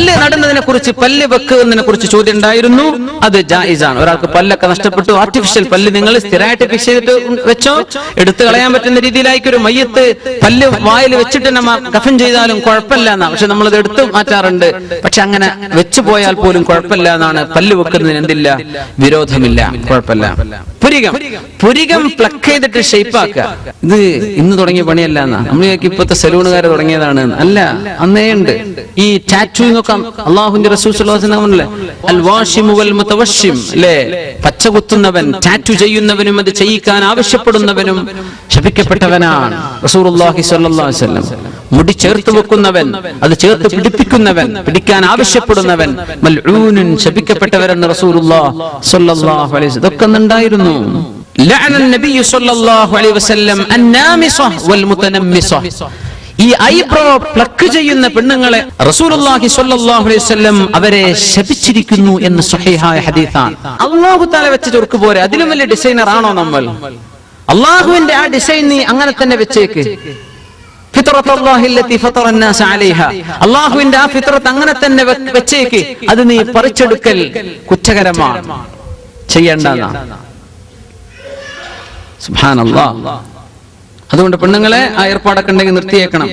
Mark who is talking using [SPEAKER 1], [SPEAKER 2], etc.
[SPEAKER 1] പല്ല് നടുന്നതിനെ കുറിച്ച് പല്ല് വെക്കുന്നതിനെ കുറിച്ച് ചോദ്യം ഉണ്ടായിരുന്നു. അത് ജായിസാണ്. ഒരാൾക്ക് പല്ലൊക്കെ നഷ്ടപ്പെട്ടു. ആർട്ടിഫിഷ്യൽ പല്ല് നിങ്ങൾ സ്ഥിരമായിട്ട് ഫിക്സ് ചെയ്തിട്ട് വെച്ചോ? എടുത്തു കളയാൻ പറ്റുന്ന രീതിയിലായിരിക്കും ഒരു മയ്യത്ത് പല്ല് വായിൽ വെച്ചിട്ട് നമ്മ കഫൻ ചെയ്താലും കുഴപ്പമില്ല എന്നാ പക്ഷെ നമ്മളത് എടുത്തു മാറ്റാറുണ്ട്. പക്ഷെ അങ്ങനെ വെച്ചു പോയാൽ പോലും കുഴപ്പമില്ല എന്നാണ്. പല്ല് വെക്കുന്നതിന് എന്തില്ല? വിരോധമില്ല. കുഴപ്പമില്ല. പുരികം. പുരികം പ്ലക്ക് ചെയ്തിട്ട് ഷേപ്പാക്കുക ഇത് ഇന്ന് തുടങ്ങിയ പണിയല്ല എന്നാ. നമ്മൾ ഇപ്പോഴത്തെ സലൂണുകാർ തുടങ്ങിയതാണ്. അല്ല അന്നേ ഉണ്ട്. ഈ ടാറ്റൂയിങ് ഒക്കെ അള്ളാഹുന്റെ റസൂൽ അൽ വാഷിമു വൽ മുതവഷിം അല്ലേ പച്ച കുത്തുന്നവൻ ടാറ്റു ചെയ്യുന്നവനും അത് ചെയ്യിക്കാൻ ആവശ്യപ്പെടുന്നവനും ശപിക്കപ്പെട്ടവനാണ് റസൂലുള്ളാഹി സ്വല്ലല്ലാഹു അലൈഹി വസല്ലം. മുടി ചേർത്ത് വെക്കുന്നവൻ അത് ചേർത്ത് പിടിപ്പിക്കുന്നവൻ പിടിക്കാൻ ആവശ്യപ്പെടുന്നവൻ മൽഊനുൻ ശപിക്കപ്പെട്ടവരെന്ന് റസൂലുള്ളാഹി സ്വല്ലല്ലാഹു അലൈഹി വസല്ലം. ഇതൊക്കെ ഉണ്ടായിരുന്നു ലഅന നബി സ്വല്ലല്ലാഹു അലൈഹി വസല്ലം അന്നാമിസ വൽ മുതനമ്മിസഹ ഈ ഐബ്രോ പ്ലക്ക് ചെയ്യുന്ന പെണ്ണുങ്ങളെ റസൂലുള്ളാഹി സ്വല്ലല്ലാഹു അലൈഹി വസല്ലം അവരെ ശപിച്ചിരിക്കുന്നു എന്ന് സ്വഹീഹായ ഹദീസാണ്. അല്ലാഹു തആല വെച്ച ചുർക്ക് പോരെ. അതിലും വലിയ ഡിസൈനർ ആണോ നമ്മൾ? അള്ളാഹുവിന്റെ ആ ഡിസൈൻ നീ അങ്ങനെ തന്നെ വെച്ചേക്ക്. അള്ളാഹുവിന്റെ ആ ഫിത്രത്ത് അങ്ങനെ തന്നെ വെച്ചേക്ക്. അത് നീ പറിച്ചെടുക്കൽ കുറ്റകരമാണ്. ചെയ്യേണ്ടെന്നാണ് സുബ്ഹാനല്ലാഹ്. അതുകൊണ്ട് പെണ്ണുങ്ങളെ ആ ഏർപ്പാടൊക്കെ ഉണ്ടെങ്കിൽ നിർത്തിയേക്കണം.